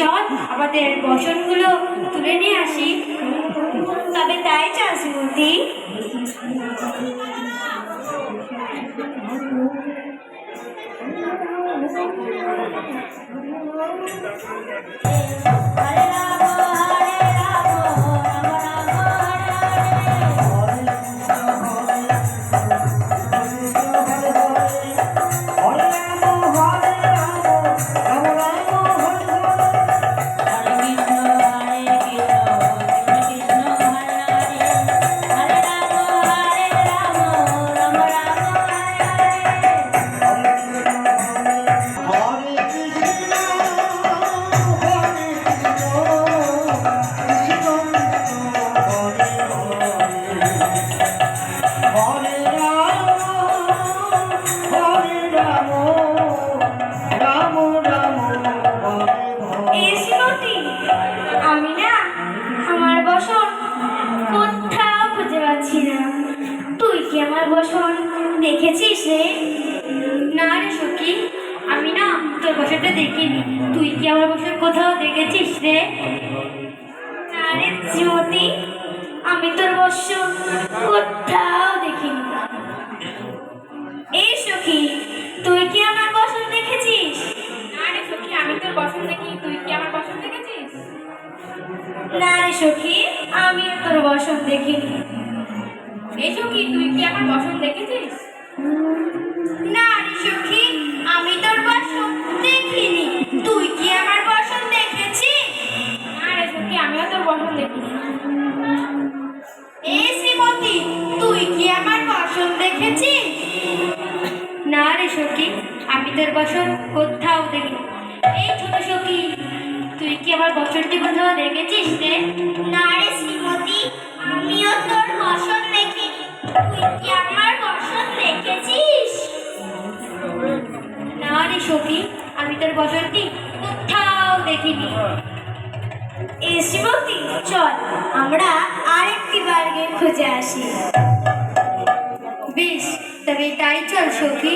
চল আমাদের বসনগুলো তুলে নিয়ে আসি তবে তাই চল শ্রীমতী হরে রাম বসন দেখেছিস রে? না রে সখী, আমি না তোর বসনটা দেখিনি। তুই কি আমার বসন কোথাও দেখেছিস রে? না রে শ্রীমতী, আমি তোর বসন কোথাও দেখিনি। এই সখী, তুই কি আমার বসন দেখেছিস? না রে সখী, আমি তোর পছন্দ দেখি তুই কি আমার পছন্দ দেখেছিস? না রে সখী, আমি তোর বসন দেখিনি। এই সখী তুই কি আমার পছন্দ দেখেছিস? না রে সখী, আমি তোর বসন দেখিনি। তুই কি আমার বসন দেখেছিস? না রে সখী, আমিও তোর পছন্দ দেখিনি। এ শ্রীমতী, তুই কি আমার বসন দেখেছিস? না রে সখী, আমি তোর বসন কোথাও দেখিনি। এই ছোট সখী, তুই কি আমার বসনটি কোথাও দেখেছিস রে? না রে শ্রীমতী, আমিও তোর বসন না রে সখী, আমি তোর বসনটি কোথাও দেখিনি। এই শ্রীমতী চল, আমরা আরেকটি বার্গের খুঁজে আসি। বেশ, তবে তাই চল সখী।